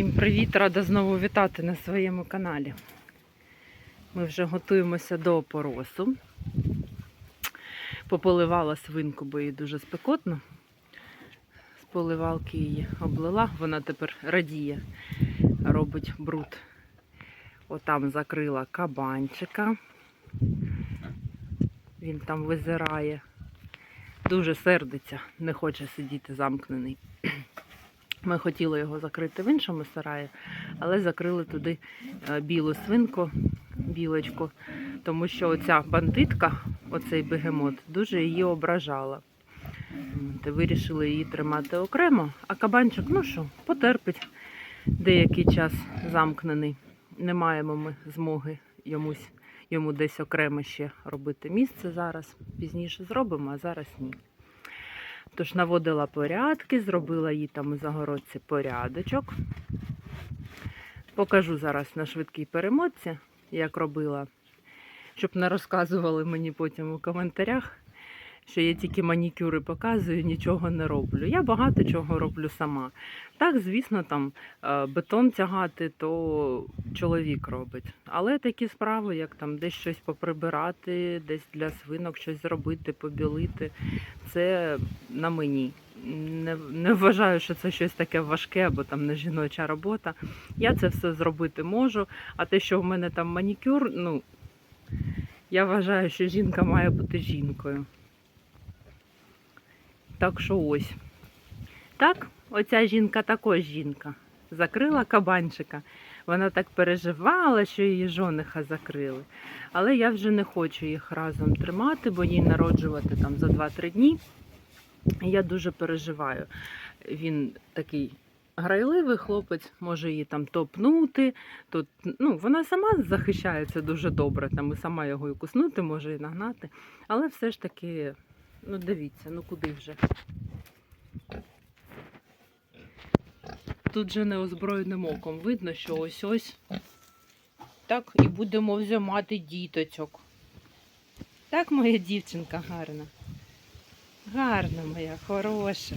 Всім привіт! Рада знову вітати на своєму каналі. Ми вже готуємося до опоросу. Пополивала свинку, бо їй дуже спекотно. З поливалки її облила, вона тепер радіє, робить бруд. Отам закрила кабанчика. Він там визирає. Дуже сердиться, не хоче сидіти замкнений. Ми хотіли його закрити в іншому сараї, але закрили туди е, білу свинку, білочку, тому що оця бандитка, оцей бегемот, дуже її ображала. Вирішили її тримати окремо, а кабанчик, ну що, потерпить деякий час замкнений. Не маємо ми змоги йомусь, йому десь окремо ще робити місце зараз. Пізніше зробимо, а зараз ні. Тож наводила порядки, зробила їй там у загородці порядочок. Покажу зараз на швидкій перемотці, як робила, щоб не розказували мені потім у коментарях, що я тільки манікюри показую, нічого не роблю. Я багато чого роблю сама. Так, звісно, там е, бетон тягати, то чоловік робить. Але такі справи, як там десь щось поприбирати, десь для свинок щось зробити, побілити, це на мені. Не, не вважаю, що це щось таке важке або там не жіноча робота. Я це все зробити можу. А те, що в мене там манікюр, ну я вважаю, що жінка має бути жінкою. Так що ось. Так, оця жінка також жінка. Закрила кабанчика. Вона так переживала, що її жониха закрили. Але я вже не хочу їх разом тримати, бо їй народжувати там за 2-3 дні. Я дуже переживаю. Він такий грайливий хлопець, може її там топнути. То, ну, вона сама захищається дуже добре, там і сама його і куснути, може і нагнати. Але все ж таки, ну дивіться, ну куди вже. Тут же неозброєним оком видно, що ось ось так і будемо взимати діточок. Так, моя дівчинка гарна. Гарна моя, хороша.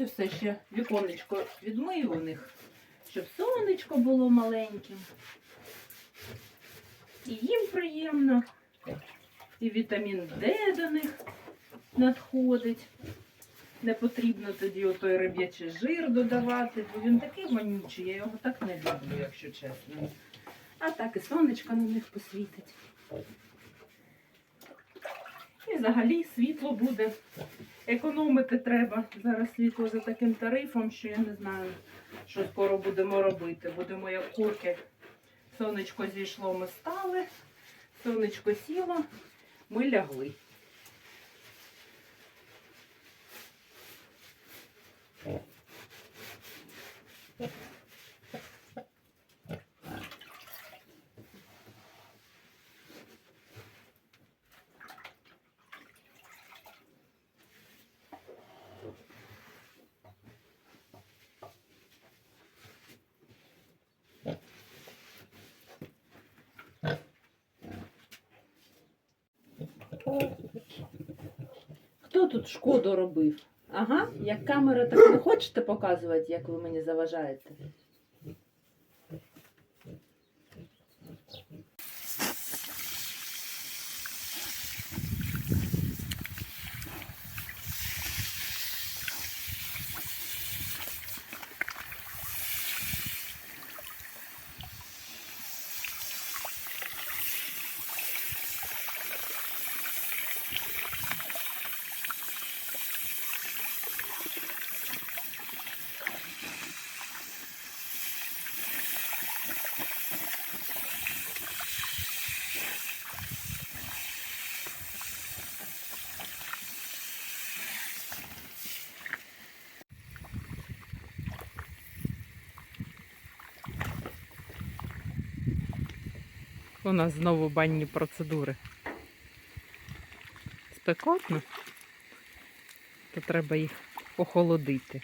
ось все ще віконечко відмию у них, щоб сонечко було маленьким. І їм приємно. І вітамін Д до них надходить. Не потрібно тоді отой риб'ячий жир додавати, бо він такий вонючий, я його так не люблю, якщо чесно. А так і сонечко на них посвітить. І взагалі світло буде. Економити треба зараз світло за таким тарифом, що я не знаю, що скоро будемо робити. Будемо як курки. Сонечко зійшло, ми стали, сонечко сіло, ми лягли. Хто тут шкоду робив? Ага, як камера, так не хочете показувати, як ви мені заважаєте? У нас знову банні процедури. Спекотно, то треба їх охолодити.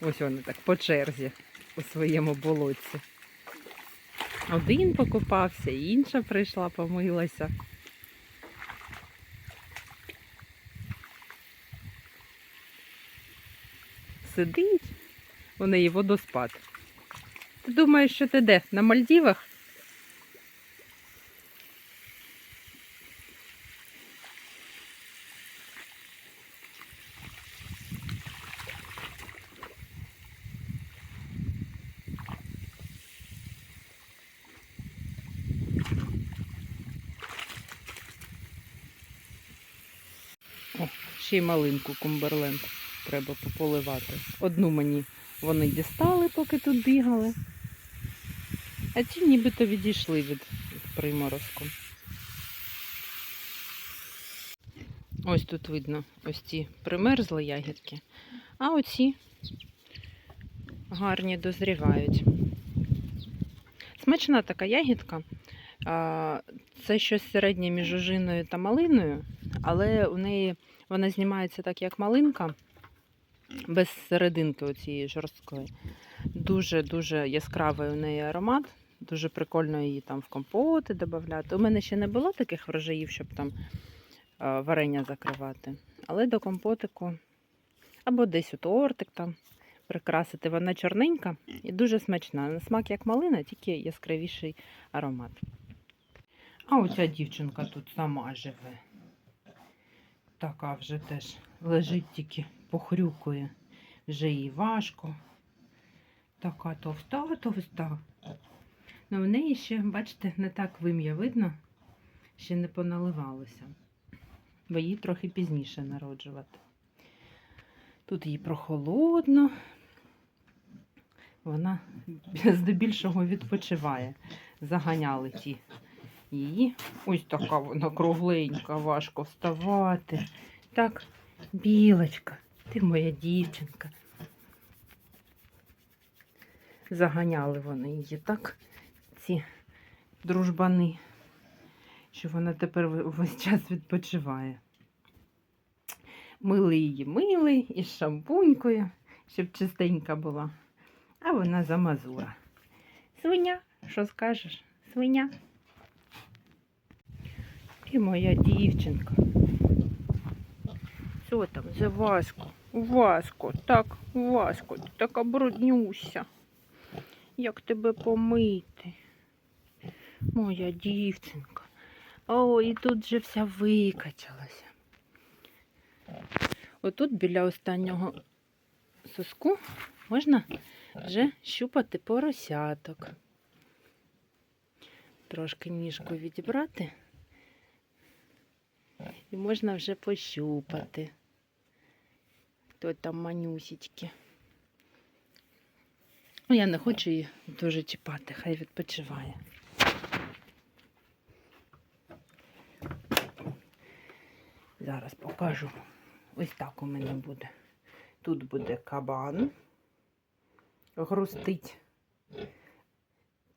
Ось вони так по черзі у своєму болотці. Один покупався, інша прийшла, помилася. Сидить, у неї водоспад. Ти думаєш, що ти де? На Мальдівах? О, ще й малинку Кумберленд треба пополивати. Одну мені вони дістали, поки тут бігали. А ці нібито відійшли від приморозку. Ось тут видно ось ці примерзли ягідки, а оці гарні дозрівають. Смачна така ягідка. Це щось середнє між ожиною та малиною, але у неї вона знімається так, як малинка, без серединки оцієї жорсткої. Дуже-дуже яскравий у неї аромат. Дуже прикольно її там в компоти додати. У мене ще не було таких врожаїв, щоб там е, варення закривати. Але до компотику або десь у тортик там прикрасити. Вона чорненька і дуже смачна. На смак як малина, тільки яскравіший аромат. А оця дівчинка тут сама живе. Така вже теж лежить тільки похрюкує. Вже їй важко. Така товста, товста. Ну, в неї ще, бачите, не так вим'я видно, ще не поналивалося. Бо її трохи пізніше народжувати. Тут їй прохолодно. Вона здебільшого відпочиває. Заганяли ті її. Ось така вона кругленька, важко вставати. Так, білочка, ти моя дівчинка. Заганяли вони її так, ці дружбани, що вона тепер весь час відпочиває. Мили її мили із шампунькою, щоб чистенька була. А вона замазура. Свиня, що скажеш? Свиня. І моя дівчинка. Що там за Васько? Васько, так, Васько, ти така бруднюся. Як тебе помити? Моя дівчинка. О, і тут же вся викачалася. Отут біля останнього соску можна вже щупати поросяток. Трошки ніжку відібрати. І можна вже пощупати. Хто там манюсічки. Ну, я не хочу її дуже чіпати, хай відпочиває. Зараз покажу. Ось так у мене буде. Тут буде кабан. Грустить.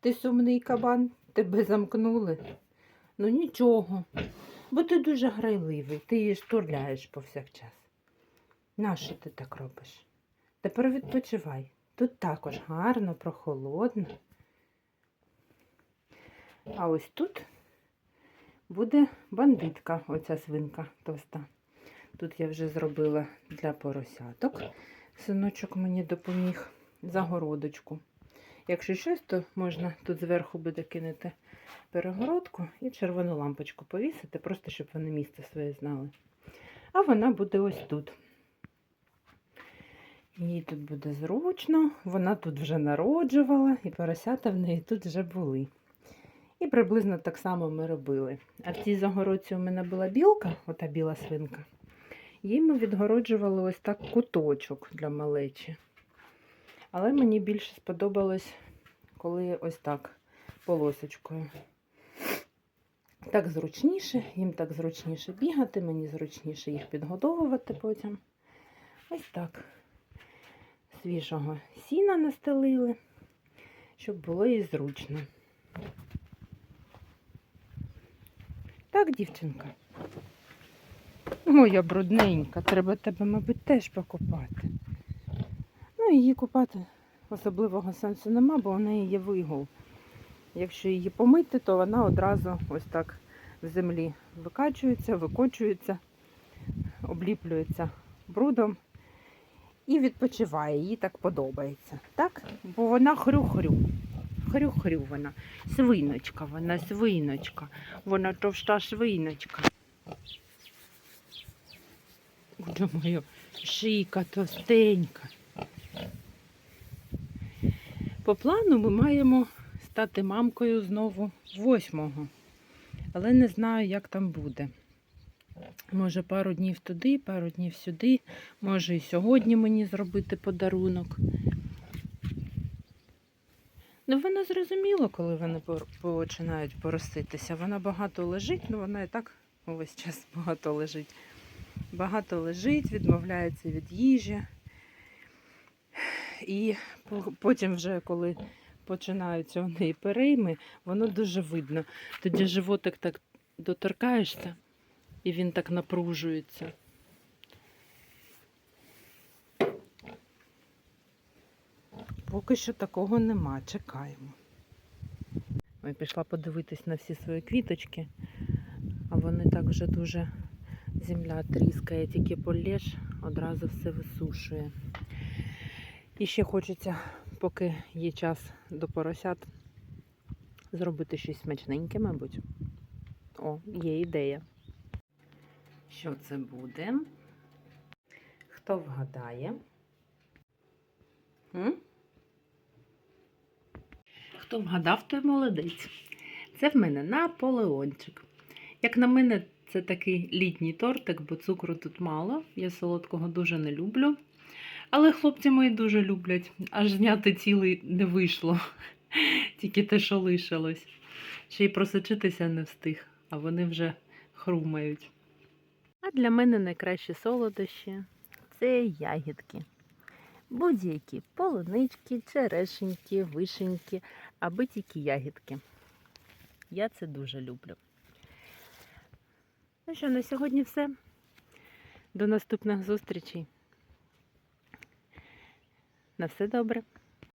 Ти сумний кабан, тебе замкнули. Ну нічого, бо ти дуже грайливий, ти її штурляєш повсякчас. Нащо ти так робиш? Тепер відпочивай. Тут також гарно, прохолодно. А ось тут буде бандитка, оця свинка товста. Тут я вже зробила для поросяток. Синочок мені допоміг загородочку. Якщо щось, то можна тут зверху буде кинути перегородку і червону лампочку повісити, просто щоб вони місце своє знали. А вона буде ось тут. Їй тут буде зручно, вона тут вже народжувала, і поросята в неї тут вже були. І приблизно так само ми робили. А в цій загородці у мене була білка, ота біла свинка. Їй ми відгороджували ось так куточок для малечі. Але мені більше сподобалось, коли ось так полосочкою. Так зручніше, їм так зручніше бігати, мені зручніше їх підгодовувати потім. Ось так. Свіжого сіна настелили, щоб було їй зручно. Так, дівчинка. Моя брудненька, треба тебе, мабуть, теж покупати. Ну, її купати особливого сенсу нема, бо у неї є вигул. Якщо її помити, то вона одразу ось так в землі викачується, викочується, обліплюється брудом і відпочиває. Їй так подобається. Так? Бо вона хрю-хрю. Хрю-хрю вона. Свиночка, вона свиночка. Вона товста свиночка. Моя, шийка товстенька. По плану ми маємо стати мамкою знову восьмого. Але не знаю, як там буде. Може, пару днів туди, пару днів сюди. Може, і сьогодні мені зробити подарунок. Вона коли вони починають пороститися. Вона багато лежить, ну вона і так увесь час багато лежить. Багато лежить, відмовляється від їжі. І потім, вже коли починаються у неї перейми, воно дуже видно. Тоді животик так доторкаєшся, і він так напружується. Поки що такого нема, чекаємо. Я пішла подивитись на всі свої квіточки, а вони так вже дуже земля тріскає, тільки полєш, одразу все висушує. І ще хочеться, поки є час до поросят, зробити щось смачненьке, мабуть. О, є ідея. Що це буде? Хто вгадає? М? Хто вгадав, той молодець. Це в мене наполеончик. Як на мене, це такий літній тортик, бо цукру тут мало. Я солодкого дуже не люблю. Але хлопці мої дуже люблять. Аж зняти цілий не вийшло. Тільки те, що лишилось. Ще й просочитися не встиг, а вони вже хрумають. А для мене найкращі солодощі це ягідки. Будь-які полунички, черешеньки, вишеньки, аби тільки ягідки. Я це дуже люблю. Ну що, на сьогодні все. До наступних зустрічей. На все добре.